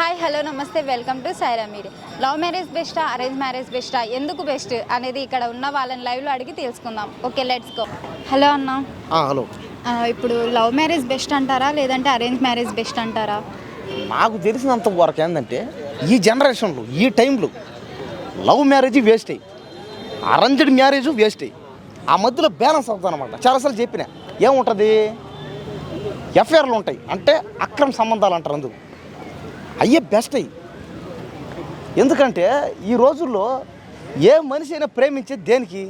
Hello నమస్తే welcome to Saira media. Love marriage బెస్టా arrange marriage బెస్టా? ఎందుకు బెస్ట్ అనేది ఇక్కడ ఉన్న వాళ్ళని లైవ్లో అడిగి తెలుసుకుందాం. Okay let's go. హలో అన్న. హలో. ఇప్పుడు లవ్ మ్యారేజ్ బెస్ట్ అంటారా లేదంటే అరేంజ్ మ్యారేజ్ బెస్ట్ అంటారా? నాకు తెలిసినంత వరకు ఏంటంటే ఈ జనరేషన్లో ఈ టైంలో లవ్ మ్యారేజ్ వేస్ట్. అయ్యి అరేంజ్డ్ మ్యారేజ్ వేస్ట్. అయ్యి ఆ మధ్యలో బ్యాలెన్స్ అవుతుంది అనమాట చాలాసార్లు చెప్పిన ఏముంటుంది? ఎఫ్ఐఆర్లు ఉంటాయి. అంటే అక్రమ సంబంధాలు అంటారు అందుకు అయ్యే బెస్ట్ అయ్యి ఎందుకంటే ఈ రోజుల్లో ఏ మనిషి అయినా ప్రేమించేది దేనికి?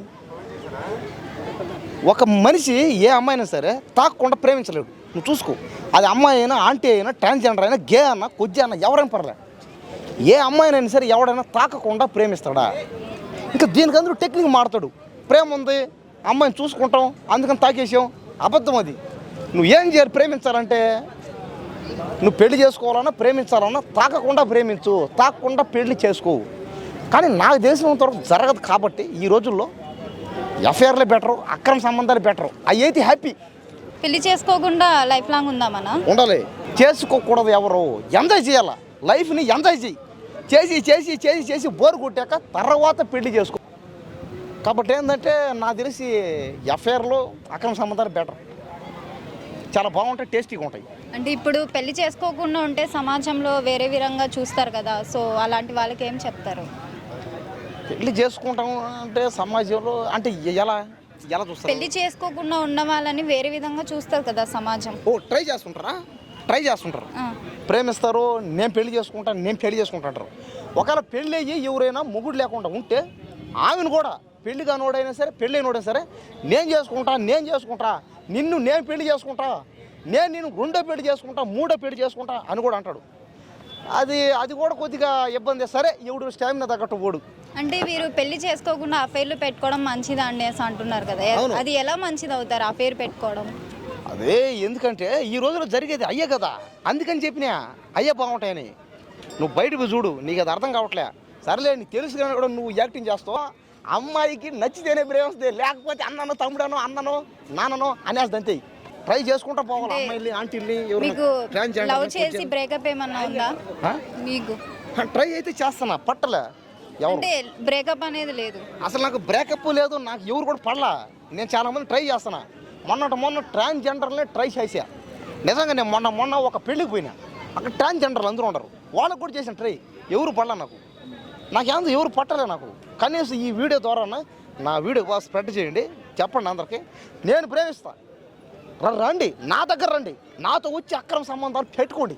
ఒక మనిషి ఏ అమ్మాయినా సరే తాకకుండా ప్రేమించలేడు. నువ్వు చూసుకో. అది అమ్మాయి అయినా ఆంటీ అయినా ట్రాన్స్జెండర్ అయినా గే అన్నా కొజ్జి అన్నా ఎవరైనా పర్లే. ఏ అమ్మాయినైనా సరే ఎవడైనా తాకకుండా ప్రేమిస్తాడా? ఇంకా దీనికి అందరూ టెక్నిక్ మాడతాడు ప్రేమ ఉంది అమ్మాయిని చూసుకుంటాం అందుకని తాకేసాం అబద్ధం అది. నువ్వు ఏం చేయాలి ప్రేమించాలంటే? నువ్వు పెళ్ళి చేసుకోవాలన్నా ప్రేమించాలన్నా తాకకుండా ప్రేమించు తాకకుండా పెళ్ళి చేసుకో. కానీ నాకు తెలిసినంత వరకు జరగదు కాబట్టి ఈ రోజుల్లో ఎఫ్ఐఆర్లే బెటరు అక్రమ సంబంధాలు బెటరు. అవి అయితే హ్యాపీ. పెళ్ళి చేసుకోకుండా లైఫ్ లాంగ్ ఉందామన్నా ఉండాలి. చేసుకోకూడదు ఎవరు. ఎంజాయ్ చేయాల? లైఫ్ని ఎంజాయ్ చేయి. చేసి చేసి చేసి చేసి బోర్ కొట్టాక తర్వాత పెళ్ళి చేసుకో. కాబట్టి ఏంటంటే నాకు తెలిసి ఎఫ్ఐఆర్లో అక్రమ సంబంధాలు బెటర్. చాలా బాగుంటాయి టేస్టీగా ఉంటాయి. అంటే ఇప్పుడు పెళ్ళి చేసుకోకుండా ఉంటే సమాజంలో వేరే విధంగా చూస్తారు కదా సో అలాంటి వాళ్ళకి ఏం చెప్తారు? పెళ్ళి చేసుకుంటాం అంటే సమాజంలో అంటే ఎలా ఎలా చూస్తారు? పెళ్ళి చేసుకోకుండా ఉన్న వాళ్ళని వేరే విధంగా చూస్తారు కదా సమాజం. ఓ ట్రై చేస్తుంటారా? ట్రై చేస్తుంటారు. ప్రేమిస్తారు నేను పెళ్ళి చేసుకుంటాను నేను పెళ్ళి చేసుకుంటాంటారు ఒకవేళ పెళ్ళి అయ్యి ఎవరైనా మొగుడు లేకుండా ఉంటే ఆమెను కూడా పెళ్ళి కానోడైనా సరే పెళ్ళి అయినోడైనా సరే నేను చేసుకుంటా నేను చేసుకుంటా నిన్ను నేను పెళ్ళి చేసుకుంటా నేను నిన్ను రెండో పెళ్ళి చేసుకుంటా మూడో పెళ్ళి చేసుకుంటా అని కూడా అంటాడు. అది అది కూడా కొద్దిగా ఇబ్బంది. సరే ఎవడు స్టామినా తగ్గట్టు ఓడు. అంటే వీరు పెళ్ళి చేసుకోకుండా అఫైర్లు పెట్టుకోవడం మంచిదా అనేసి అంటున్నారు కదా. అది ఎలా మంచిది అవుతారు అఫైర్ పెట్టుకోవడం? అదే ఎందుకంటే ఈ రోజుల్లో జరిగేది అయ్యే కదా. అందుకని చెప్పినా అయ్యే బాగుంటాయని. నువ్వు బయటకు చూడు నీకు అది అర్థం కావట్లే. సరేలే నీకు తెలుసు కానీ కూడా నువ్వు యాక్టింగ్ చేస్తావు? అమ్మాయికి నచ్చితేనే ప్రేమిస్తుంది లేకపోతే అన్నను తమ్ముడను అన్నను నాన్నను అనేసి అంతే. ట్రై చేసుకుంటా పోవాలి ఆంటీల్ని మీకు ఎవరు లవ్ చేసి బ్రేకప్ ఏమన్నా ఉందా? మీకు. ట్రై అయితే చేస్తున్నా పట్టలే. అంటే బ్రేకప్ అనేది లేదు. అసలు నాకు బ్రేకప్ లేదు నాకు ఎవరు కూడా పడలా. నేను చాలా మంది ట్రై చేస్తున్నా. మొన్నట మొన్న ట్రాన్స్జెండర్లే ట్రై చేసా నిజంగా నేను మొన్న మొన్న ఒక పెళ్ళికి పోయినా. అక్కడ ట్రాన్స్జెండర్లు అందరూ ఉండరు. వాళ్ళకు కూడా చేసిన ట్రై ఎవరు పడలా నాకు? నాకేందో ఎవరు పట్టలే నాకు. కనీసం ఈ వీడియో ద్వారా నా వీడియో బాగా స్ప్రెడ్ చేయండి. చెప్పండి అందరికీ. నేను ప్రేమిస్తాను రండి. నా దగ్గర రండి. నాతో వచ్చి అక్రమ సంబంధాలు పెట్టుకోండి.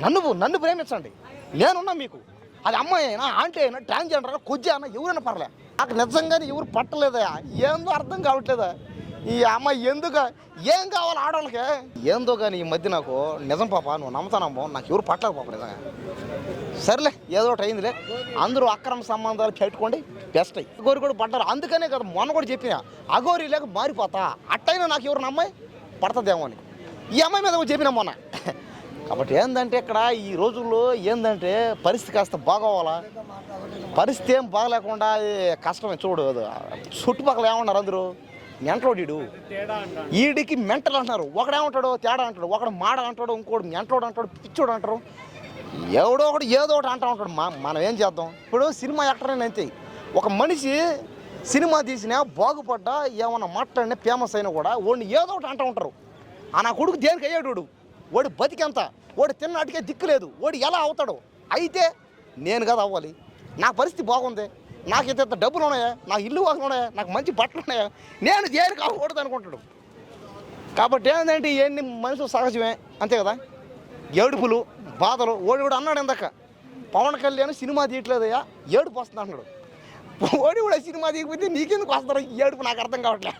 నన్ను నన్ను ప్రేమించండి. నేనున్నా మీకు. అది అమ్మాయి అయినా ఆంటీ అయినా ట్రాన్స్జెండర్ అయినా కొద్ది అయినా ఎవరైనా పర్లే. నాకు నిజంగానే ఎవరు పట్టలేదా? ఏందో అర్థం కావట్లేదా? ఈ అమ్మాయి ఎందుకు? ఏం కావాలి ఆడవాళ్ళకి? ఏందో కానీ ఈ మధ్య నాకు నిజం పాప నువ్వు నమ్ముతానమ్మో నాకు ఎవరు పట్టలేదు పాప నిజంగా. సర్లే ఏదో ఒకటి అయిందిలే. అందరూ అక్రమ సంబంధాలు పెట్టుకోండి బెస్ట్ అగోరి కూడా పడ్డారు. అందుకనే కదా మొన్న కూడా చెప్పిన అగోరి లేక మారిపోతా. అట్టయినా నాకు ఎవరు అమ్మాయి పడుతుందేమో అని. ఈ అమ్మాయి మీద చెప్పిన మొన్న. కాబట్టి ఏంటంటే ఇక్కడ ఈ రోజుల్లో ఏంటంటే పరిస్థితి కాస్త బాగోవాలా? పరిస్థితి ఏం బాగలేకుండా కష్టమే చూడు అది చుట్టుపక్కల ఏమన్నారు అందరూ? మెంటలోడు ఈడికి మెంటలు అంటున్నారు. ఒకడేమంటాడు తేడా అంటాడు. ఒకడు మాడ అంటాడు ఇంకోడు మెంటలోడు అంటాడు పిచ్చోడు అంటారు. ఎవడో ఒకడు ఏదో ఒకటి అంటా ఉంటాడు. మా మనం ఏం చేద్దాం? ఇప్పుడు సినిమా యాక్టర్ అని అంతే. ఒక మనిషి సినిమా తీసినా బాగుపడ్డా ఏమన్నా మాట్లాడినా ఫేమస్ అయినా కూడా వాడిని ఏదో ఒకటి అంటూ ఉంటారు. ఆ నా కొడుకు దేనికి అయ్యాడు వాడు? బతికెంత? వాడు తిన్నాటికే దిక్కు లేదు. వాడు ఎలా అవుతాడు? అయితే నేను కదా అవ్వాలి. నా పరిస్థితి బాగుంది. నాకు ఇంత ఇంత డబ్బులు ఉన్నాయా నాకు ఇల్లు వాసన ఉన్నాయా నాకు మంచి బట్టలు ఉన్నాయా నేను దేనికి అవ్వకూడదు అనుకుంటాడు. కాబట్టి ఏంటంటే ఇవన్నీ మనుషులు సహజమే. అంతే కదా? ఏడుపులు బాధలు ఓడి కూడా అన్నాడు ఇందాక. పవన్ కళ్యాణ్ సినిమా తీయట్లేదయ్యా ఏడుపు వస్తుంది అన్నాడు. ఓడి కూడా సినిమా తీయకపోతే నీకెందుకు వస్తారు ఈ ఏడుపు నాకు అర్థం కావట్లే.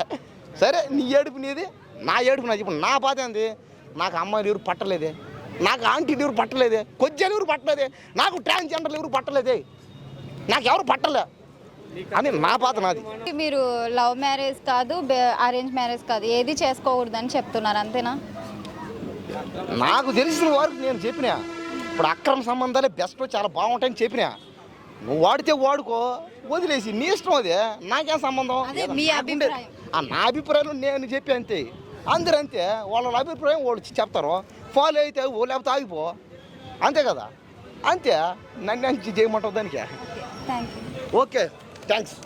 సరే నీ ఏడుపు నీది నా ఏడుపు నాది. ఇప్పుడు నా బాధ ఏంది? నాకు అమ్మాయిలు ఎవరు పట్టలేదే? నాకు ఆంటీలు ఎవరు పట్టలేదే? కొద్దిగా ఎవరు పట్టలేదే? నాకు ట్రాన్స్జెండర్లు ఎవరు పట్టలేదే? నాకు ఎవరు పట్టలే? అని నా బాధ నాది. మీరు లవ్ మ్యారేజ్ కాదు అరేంజ్ మ్యారేజ్ కాదు. ఏది చేసుకోకూడదని చెప్తున్నారు అంతేనా? నాకు తెలిసిన వరకు నేను చెప్పిన. ఇప్పుడు అక్రమ సంబంధాలే బెస్ట్ చాలా బాగుంటాయని చెప్పిన. నువ్వు వాడితే వాడుకో వదిలేసి నీ ఇష్టం అదే. నాకేం సంబంధం? నా అభిప్రాయం నేను చెప్పి అంతే. అందరూ అంతే. వాళ్ళ అభిప్రాయం వాళ్ళు చెప్తారు. ఫాలో అయితే ఓ లేకపోతే ఆగిపో. అంతే కదా? అంతే. నన్ను చేయమంటావు దానికి? Okay thanks